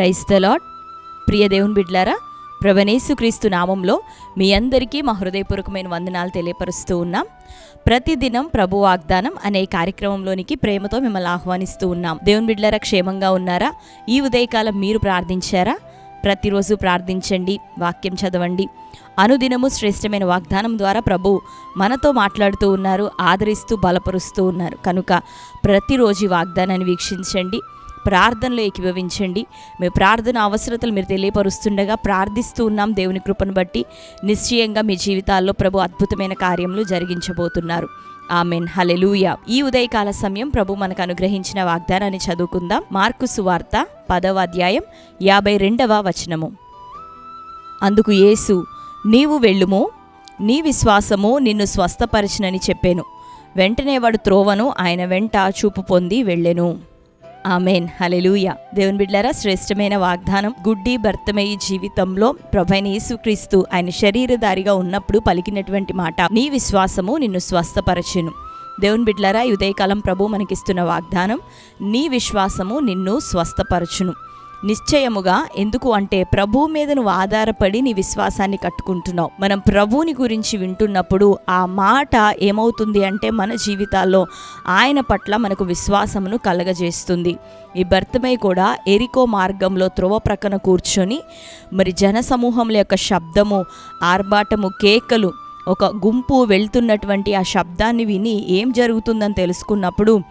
Price the lord ప్రియ దేవుని బిడ్లారా క్రీస్తు నామంలో మీ అందరికీ మా హృదయపూర్వకమైన వందనాలు తెలియపరుస్తూ ఉన్నాం. ప్రతిదినం ప్రభు వాగ్దానం అనే కార్యక్రమంలోనికి ప్రేమతో మిమ్మల్ని ఆహ్వానిస్తూ ఉన్నాం. దేవుని బిడ్లారా క్షేమంగా ఉన్నారా? ఈ ఉదయకాలం మీరు ప్రార్థించారా? ప్రతిరోజు ప్రార్థించండి వాక్యం చదవండి. అనుదినము శ్రేష్టమైన వాగ్దానం ద్వారా ప్రభు మనతో మాట్లాడుతూ ఉన్నారు ఆదరిస్తూ బలపరుస్తూ ఉన్నారు. కనుక ప్రతిరోజు వాగ్దానాన్ని వీక్షించండి. ప్రార్థనలో ఏకీభవించండి. మీ ప్రార్థన అవసరతలు మీరు తెలియపరుస్తుండగా ప్రార్థిస్తూ ఉన్నాం దేవుని కృపను బట్టి. నిశ్చయంగా మీ జీవితాల్లో ప్రభు అద్భుతమైన కార్యములు జరిగించబోతున్నారు. ఆమెన్. హలెలూయ ఈ ఉదయకాల సమయం ప్రభు మనకు అనుగ్రహించిన వాగ్దానాన్ని చదువుకుందాం. మార్కు సువార్త పదవ అధ్యాయం యాభై రెండవ వచనము. అందుకు యేసు నీవు వెళ్ళుము నీ విశ్వాసము నిన్ను స్వస్థపరిచినని చెప్పాను. వెంటనే వాడు త్రోవను ఆయన వెంట చూపు పొంది వెళ్ళెను. ఆమెన్. హలెలూయ దేవుని బిడ్లరా శ్రేష్టమైన వాగ్దానం గుడ్డి భర్తమయ్యి జీవితంలో ప్రభైన యేసుక్రీస్తు ఆయన శరీరధారిగా ఉన్నప్పుడు పలికినటువంటి మాట నీ విశ్వాసము నిన్ను స్వస్థపరచును. దేవుని బిడ్లారా ఈ ఉదయకాలం ప్రభు మనకిస్తున్న వాగ్దానం నీ విశ్వాసము నిన్ను స్వస్థపరచును. నిశ్చయముగా ఎందుకు అంటే ప్రభు మీద నువ్వు ఆధారపడి నీ విశ్వాసాన్ని కట్టుకుంటున్నావు. మనం ప్రభువుని గురించి వింటున్నప్పుడు ఆ మాట ఏమవుతుంది అంటే మన జీవితాల్లో ఆయన పట్ల మనకు విశ్వాసమును కలగజేస్తుంది. ఈ భర్తమై కూడా ఎరికో మార్గంలో త్రోవ ప్రక్కన కూర్చొని మరి జనసమూహముల యొక్క శబ్దము ఆర్భాటము కేకలు ఒక గుంపు వెళ్తున్నటువంటి ఆ శబ్దాన్ని విని ఏం జరుగుతుందని తెలుసుకున్నప్పుడు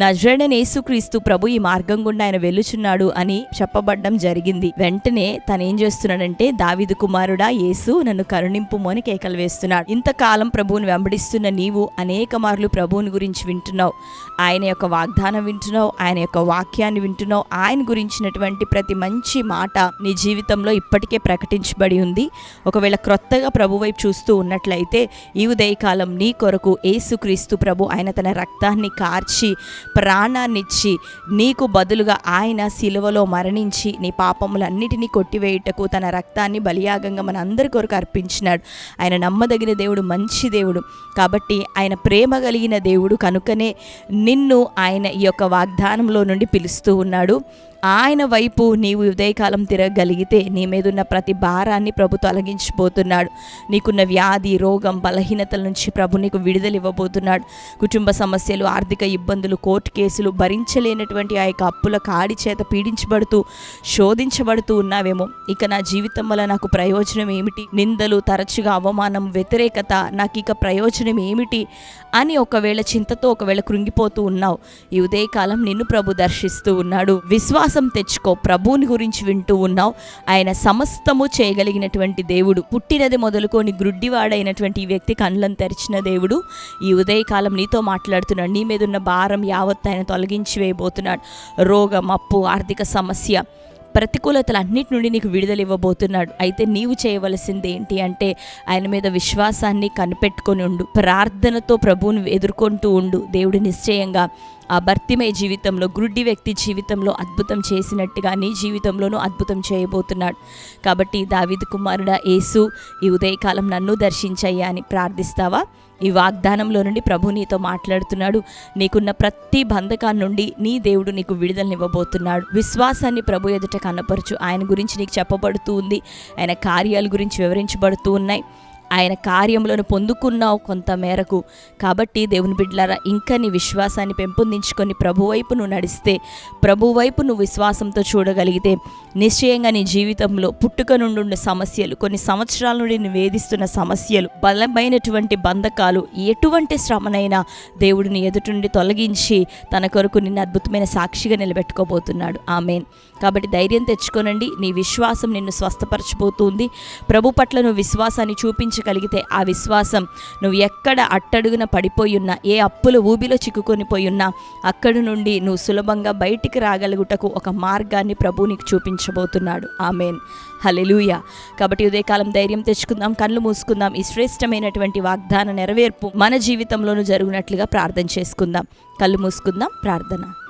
నజరడని యేసుక్రీస్తు ప్రభు ఈ మార్గం గుండా ఆయన వెళ్ళుచున్నాడు అని చెప్పబడ్డం జరిగింది. వెంటనే తనేం చేస్తున్నాడంటే దావిదు కుమారుడా యేసు నన్ను కరుణింపుము అని కేకలు వేస్తున్నాడు. ఇంతకాలం ప్రభువుని వెంబడిస్తున్న నీవు అనేక మార్లు ప్రభువుని గురించి వింటున్నావు. ఆయన యొక్క వాగ్దానం వింటున్నావు ఆయన యొక్క వాక్యాన్ని వింటున్నావు. ఆయన గురించినటువంటి ప్రతి మంచి మాట నీ జీవితంలో ఇప్పటికే ప్రకటించబడి ఉంది. ఒకవేళ క్రొత్తగా ప్రభు వైపు చూస్తూ ఉన్నట్లయితే ఈ ఉదయకాలం నీ కొరకు యేసుక్రీస్తు ప్రభు ఆయన తన రక్తాన్ని కార్చి ప్రాణాన్నిచ్చి నీకు బదులుగా ఆయన సిలువలో మరణించి నీ పాపములన్నిటినీ కొట్టివేయుటకు తన రక్తాన్ని బలియాగంగా మన అందరి కొరకు అర్పించినాడు. ఆయన నమ్మదగిన దేవుడు మంచి దేవుడు. కాబట్టి ఆయన ప్రేమ కలిగిన దేవుడు కనుకనే నిన్ను ఆయన ఈ యొక్క వాగ్దానంలో నుండి పిలుస్తూ ఉన్నాడు. ఆయన వైపు నీవు ఉదయకాలం తిరగగలిగితే నీ మీద ఉన్న ప్రతి భారాన్ని ప్రభు తొలగించిపోతున్నాడు. నీకున్న వ్యాధి రోగం బలహీనతల నుంచి ప్రభు నీకు విడుదల ఇవ్వబోతున్నాడు. కుటుంబ సమస్యలు ఆర్థిక ఇబ్బందులు కోర్టు కేసులు భరించలేనటువంటి ఆ యొక్క అప్పుల కాడి చేత పీడించబడుతూ శోధించబడుతూ ఉన్నావేమో. ఇక నా జీవితం వల్ల నాకు ప్రయోజనం ఏమిటి? నిందలు తరచుగా అవమానం వ్యతిరేకత నాకు ఇక ప్రయోజనం ఏమిటి? అని ఒకవేళ చింతతో ఒకవేళ కృంగిపోతూ ఉన్నావు. ఈ ఉదయకాలం నిన్ను ప్రభు దర్శిస్తూ ఉన్నాడు. విశ్వాస తెచ్చుకో. ప్రభువుని గురించి వింటూ ఉన్నావు. ఆయన సమస్తము చేయగలిగినటువంటి దేవుడు. పుట్టినది మొదలుకొని గ్రుడ్డివాడైనటువంటి ఈ వ్యక్తి కళ్ళను తెరిచిన దేవుడు. ఈ ఉదయకాలం నీతో మాట్లాడుతున్నాడు. నీ మీద ఉన్న భారం యావత్ ఆయన తొలగించి వేయబోతున్నాడు. రోగం అప్పు ఆర్థిక సమస్య ప్రతికూలతలు అన్నిటి నుండి నీకు విడుదల ఇవ్వబోతున్నాడు. అయితే నీవు చేయవలసింది ఏంటి అంటే ఆయన మీద విశ్వాసాన్ని కనిపెట్టుకొని ఉండు. ప్రార్థనతో ప్రభువుని ఎదుర్కొంటూ ఉండు. దేవుడు నిశ్చయంగా ఆ భర్తిమయ జీవితంలో గుడ్డి వ్యక్తి జీవితంలో అద్భుతం చేసినట్టుగా నీ జీవితంలోనూ అద్భుతం చేయబోతున్నాడు. కాబట్టి దావిద్ కుమారుడా యేసు ఈ ఉదయకాలం నన్ను దర్శించయ్యా అని ప్రార్థిస్తావా? ఈ వాగ్దానంలో నుండి ప్రభు నీతో మాట్లాడుతున్నాడు. నీకున్న ప్రతి బంధకాన్ని నుండి నీ దేవుడు నీకు విడుదలనివ్వబోతున్నాడు. విశ్వాసాన్ని ప్రభు ఎదుట కనపరచు. ఆయన గురించి నీకు చెప్పబడుతూ ఉంది. ఆయన కార్యాల గురించి వివరించబడుతూ ఉన్నాయి. ఆయన కార్యములను పొందుకున్నావు కొంత మేరకు. కాబట్టి దేవుని బిడ్డలారా ఇంకా నీ విశ్వాసాన్ని పెంపొందించుకొని ప్రభు వైపు నువ్వు నడిస్తే ప్రభు వైపు నువ్వు విశ్వాసంతో చూడగలిగితే నిశ్చయంగా నీ జీవితంలో పుట్టుక నుండి ఉన్న సమస్యలు కొన్ని సంవత్సరాల నుండి నువ్వు వేధిస్తున్న సమస్యలు బలమైనటువంటి బంధకాలు ఎటువంటి శ్రమనైనా దేవుడిని ఎదుటి తొలగించి తన కొరకు నిన్ను అద్భుతమైన సాక్షిగా నిలబెట్టుకోబోతున్నాడు. ఆమెన్. కాబట్టి ధైర్యం తెచ్చుకోనండి నీ విశ్వాసం నిన్ను స్వస్థపరచబోతుంది. ప్రభు పట్ల నువ్వు విశ్వాసాన్ని చూపించగలిగితే ఆ విశ్వాసం. నువ్వు ఎక్కడ అట్టడుగున పడిపోయి ఉన్నా ఏ అప్పుల ఊబిలో చిక్కుకొని పోయి ఉన్నా అక్కడి నుండి నువ్వు సులభంగా బయటికి రాగలుగుటకు ఒక మార్గాన్ని ప్రభు నీకు చూపించబోతున్నాడు. ఆమెన్. హలెలూయ కాబట్టి ఉదయకాలం ధైర్యం తెచ్చుకుందాం కళ్ళు మూసుకుందాం ఈ శ్రేష్టమైనటువంటి వాగ్దాన నెరవేర్పు మన జీవితంలోనూ జరుగునట్లుగా ప్రార్థన చేసుకుందాం. కళ్ళు మూసుకుందాం ప్రార్థన.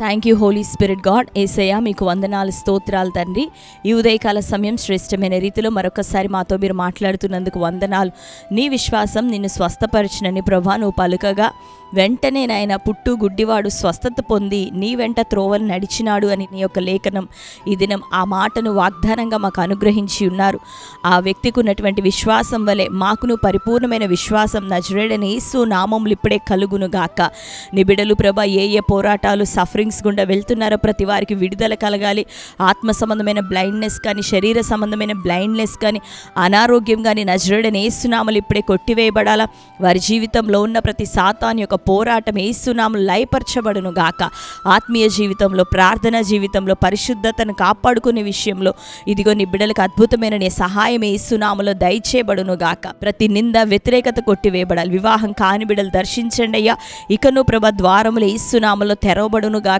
Thank you holy spirit god Yesayya మీకు వందనాలు స్తోత్రాలు తండ్రి. ఈ ఉదయకాల సమయం శ్రేష్టమైన రీతిలో మరొకసారి మాతో మీరు మాట్లాడుతున్నందుకు వందనాలు. నీ విశ్వాసం నిన్ను స్వస్థపరచునని ప్రభా నువ్వు పలుకగా వెంటనే నాయన పుట్టు గుడ్డివాడు స్వస్థత పొంది నీ వెంట త్రోవలు నడిచినాడు అని నీ యొక్క లేఖనం ఈ దినం ఆ మాటను వాగ్దానంగా మాకు అనుగ్రహించి ఉన్నారు. ఆ వ్యక్తికి ఉన్నటువంటి విశ్వాసం వలె మాకును పరిపూర్ణమైన విశ్వాసం నజరేడని ఈసు నామములు ఇప్పుడే కలుగును గాక నిబిడలు ప్రభ ఏ ఏ పోరాటాలు సఫరింగ్స్ గుండా వెళ్తున్నారో ప్రతి వారికి విడుదల కలగాలి. ఆత్మ సంబంధమైన బ్లైండ్నెస్ కానీ శరీర సంబంధమైన బ్లైండ్నెస్ కానీ అనారోగ్యం కానీ నజరుడని ఏసునామలు ఇప్పుడే కొట్టివేయబడాలా? వారి జీవితంలో ఉన్న ప్రతి సాతాన్ యొక్క పోరాటం ఏసునామలు లయపరచబడును గాక. ఆత్మీయ జీవితంలో ప్రార్థన జీవితంలో పరిశుద్ధతను కాపాడుకునే విషయంలో ఇదిగో నీ బిడ్డలకు అద్భుతమైన నీ సహాయం ఏసునామలో దయచేయబడును గాక. ప్రతి నింద వ్యతిరేకత కొట్టివేయబడాలి. వివాహం కాని బిడ్డలు దర్శించండి అయ్యా. ఇకను ప్రభ ద్వారములు ఏసునామలో తెరవబడును గాక.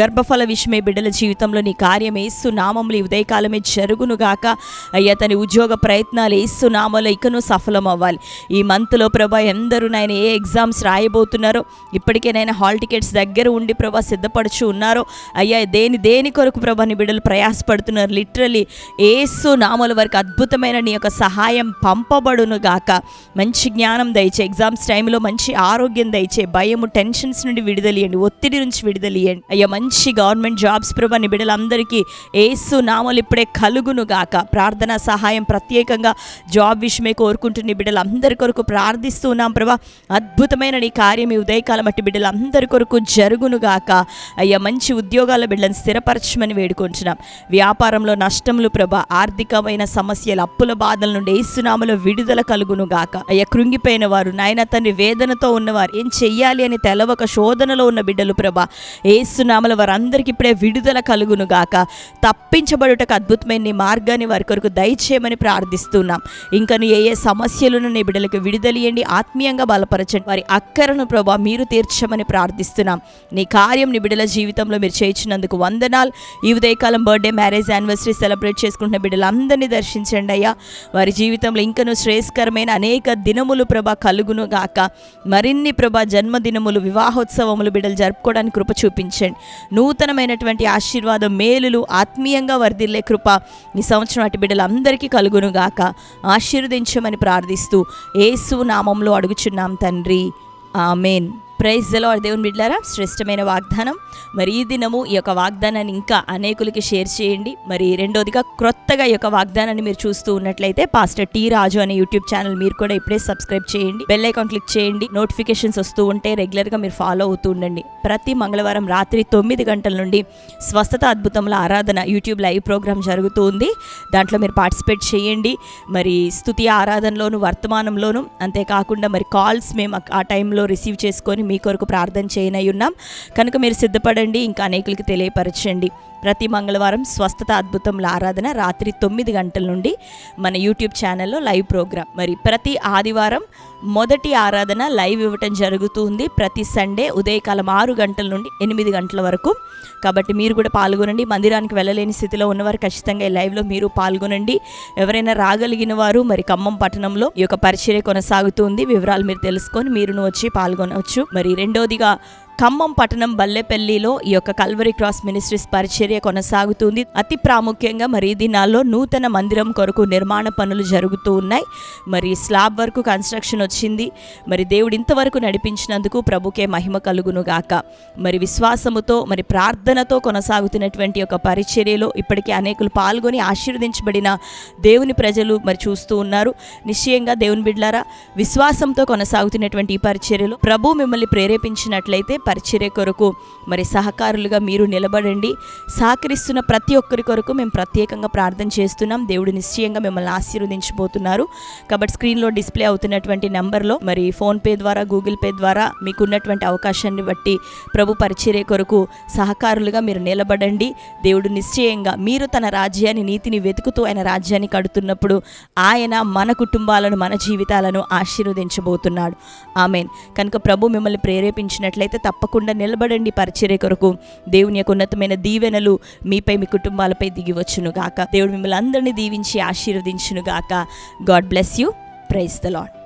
గర్భఫల విషయమే బిడ్డల జీవితంలో నీ కార్యం ఏసునామములు ఈ ఉదయకాలమే జరుగును గాక. అయ్యా తన ఉద్యోగ ప్రయత్నాలు ఏసునామలో ఇకను సఫలం అవ్వాలి ఈ మంత్లో ప్రభా ఎందరూ నాయన ఏ ఎగ్జామ్స్ రాయబోతున్నారో ఇప్పటికే నైనా హాల్ టికెట్స్ దగ్గర ఉండి ప్రభా సిద్ధపడుచు ఉన్నారో అయ్యా దేని దేని కొరకు ప్రభాని బిడ్డలు ప్రయాసపడుతున్నారు? లిటరలీ ఏసు నామల వరకు అద్భుతమైన నీ యొక్క సహాయం పంపబడును గాక. మంచి జ్ఞానం దయచే ఎగ్జామ్స్ టైంలో మంచి ఆరోగ్యం దయచే భయము టెన్షన్స్ నుండి విడుదలియండి ఒత్తిడి నుంచి విడుదలియండి అయ్యా మంచి గవర్నమెంట్ జాబ్స్ ప్రభా నీ బిడ్డలందరికీ ఏసు నామలు ఇప్పుడే కలుగును గాక. ప్రార్థన సహాయం ప్రత్యేకంగా జాబ్ విషయమే కోరుకుంటున్న బిడ్డలందరి కొరకు ప్రార్థిస్తూ ఉన్నాం ప్రభా. అద్భుతమైన నీ కార్యం ఈ ఉదయకాలం అట్టి బిడ్డలందరి కొరకు జరుగును గాక. అయ్యా మంచి ఉద్యోగాల బిడ్డలను స్థిరపరచమని వేడుకుంటున్నాం. వ్యాపారంలో నష్టములు ప్రభ ఆర్థికమైన సమస్యలు అప్పుల బాధల నుండి ఏసునామలో విడుదల కలుగును గాక. అయ్యా కృంగిపోయిన వారు నాయన తండ్రి వేదనతో ఉన్నవారు ఏం చెయ్యాలి అని తెలవక శోధనలో ఉన్న బిడ్డలు ప్రభ ఏసునామల వారందరికీ ఇప్పుడే విడుదల కలుగును గాక. తప్పించబడుటకు అద్భుతమైన నీ మార్గాన్ని వారి కొరకు దయచేయమని ప్రార్థిస్తున్నాం. ఇంకా ఏ ఏ సమస్యలను నీ బిడ్డలకు విడుదలియండి ఆత్మీయంగా బలపరచండి. వారి అక్కరను ప్రభా మీరు తీర్చమని ప్రార్థిస్తున్నాం. నీ కార్యం నీ బిడ్డల జీవితంలో మీరు చేయించినందుకు వందనాలు. ఈ ఉదయకాలం బర్త్డే మ్యారేజ్ యానివర్సరీ సెలబ్రేట్ చేసుకుంటున్న బిడ్డలందరినీ దర్శించండి అయ్యా. వారి జీవితంలో ఇంకనూ శ్రేయస్కరమైన అనేక దినములు ప్రభా కలుగును గాక. మరిన్ని ప్రభా జన్మదినములు వివాహోత్సవములు బిడ్డలు జరుపుకోవడానికి కృప అనుగ్రహించండి నూతనమైనటువంటి ఆశీర్వాదం మేలులు ఆత్మీయంగా వర్ధిల్లే కృప ఈ సంవత్సరం అటు బిడ్డలందరికీ కలుగును గాక ఆశీర్వదించమని ప్రార్థిస్తూ ఏసు నామంలో అడుగుచున్నాం తండ్రి. ఆమెన్. ప్రైజ్ లార్డ్ దేవుని బిడ్డారా శ్రేష్టమైన వాగ్దానం. మరి ఈ దినము ఈ యొక్క వాగ్దానాన్ని ఇంకా అనేకులకి షేర్ చేయండి. మరి రెండోదిగా క్రొత్తగా ఈ యొక్క వాగ్దానాన్ని మీరు చూస్తూ ఉన్నట్లయితే పాస్టర్ టీ రాజు అనే యూట్యూబ్ ఛానల్ మీరు కూడా ఇప్పుడే సబ్స్క్రైబ్ చేయండి. బెల్ ఐకాన్ క్లిక్ చేయండి. నోటిఫికేషన్స్ వస్తూ ఉంటే రెగ్యులర్గా మీరు ఫాలో అవుతూ ఉండండి. ప్రతి మంగళవారం రాత్రి తొమ్మిది గంటల నుండి స్వస్థత అద్భుతముల ఆరాధన యూట్యూబ్ లైవ్ ప్రోగ్రామ్ జరుగుతూ ఉంది దాంట్లో మీరు పార్టిసిపేట్ చేయండి. మరి స్థుతి ఆరాధనలోను వర్తమానంలోను అంతేకాకుండా మరి కాల్స్ మేము ఆ టైంలో రిసీవ్ చేసుకొని మీ కొరకు ప్రార్థన చేయనై ఉన్నాం. కనుక మీరు సిద్ధపడండి ఇంకా అనేకులకి తెలియపరచండి. ప్రతి మంగళవారం స్వస్థత అద్భుతముల ఆరాధన రాత్రి తొమ్మిది గంటల నుండి మన యూట్యూబ్ ఛానల్లో లైవ్ ప్రోగ్రామ్ మరి ప్రతి ఆదివారం మొదటి ఆరాధన లైవ్ ఇవ్వటం జరుగుతుంది ప్రతి సండే ఉదయకాలం ఆరు గంటల నుండి ఎనిమిది గంటల వరకు. కాబట్టి మీరు కూడా పాల్గొనండి. మందిరానికి వెళ్ళలేని స్థితిలో ఉన్నవారు ఖచ్చితంగా ఈ లైవ్లో మీరు పాల్గొనండి. ఎవరైనా రాగలిగిన వారు మరి ఖమ్మం పట్టణంలో ఈ యొక్క పరిచర్య కొనసాగుతుంది. వివరాలు మీరు తెలుసుకొని మీరును వచ్చి పాల్గొనవచ్చు. మరి రెండోదిగా ఖమ్మం పట్టణం బల్లెపల్లిలో ఈ యొక్క కల్వరి క్రాస్ మినిస్ట్రీస్ పరిచర్య కొనసాగుతుంది. అతి ప్రాముఖ్యంగా మరి దినాల్లో నూతన మందిరం కొరకు నిర్మాణ పనులు జరుగుతూ ఉన్నాయి. మరి స్లాబ్ వరకు కన్స్ట్రక్షన్ వచ్చింది. మరి దేవుడు ఇంతవరకు నడిపించినందుకు ప్రభుకే మహిమ కలుగును గాక. మరి విశ్వాసముతో మరి ప్రార్థనతో కొనసాగుతున్నటువంటి ఒక పరిచర్యలో ఇప్పటికే అనేకులు పాల్గొని ఆశీర్వదించబడిన దేవుని ప్రజలు మరి చూస్తూ ఉన్నారు. నిశ్చయంగా దేవుని బిడ్లారా విశ్వాసంతో కొనసాగుతున్నటువంటి ఈ పరిచర్యలో ప్రభు మిమ్మల్ని ప్రేరేపించినట్లయితే పరిచర్య కొరకు మరి సహకారులుగా మీరు నిలబడండి. సహకరిస్తున్న ప్రతి ఒక్కరి కొరకు మేము ప్రత్యేకంగా ప్రార్థన చేస్తున్నాం. దేవుడు నిశ్చయంగా మిమ్మల్ని ఆశీర్వదించబోతున్నారు. కాబట్టి స్క్రీన్లో డిస్ప్లే అవుతున్నటువంటి నెంబర్లో మరి ఫోన్పే ద్వారా గూగుల్ పే ద్వారా మీకున్నటువంటి అవకాశాన్ని బట్టి ప్రభు పరిచర్య కొరకు సహకారులుగా మీరు నిలబడండి. దేవుడు నిశ్చయంగా మీరు తన రాజ్యాన్ని నీతిని వెతుకుతూ ఆయన రాజ్యాన్ని కడుతున్నప్పుడు ఆయన మన కుటుంబాలను మన జీవితాలను ఆశీర్వదించబోతున్నాడు. ఆమెన్. కనుక ప్రభు మిమ్మల్ని ప్రేరేపించినట్లయితే తప్పకుండా నిలబడండి పరిచర్య కొరకు. దేవుని యొక్క ఉన్నతమైన దీవెనలు మీపై మీ కుటుంబాలపై దిగివచ్చును గాక దేవుడు మిమ్మల్ని అందరినీ దీవించి ఆశీర్వదించును గాక god bless you. Praise the lord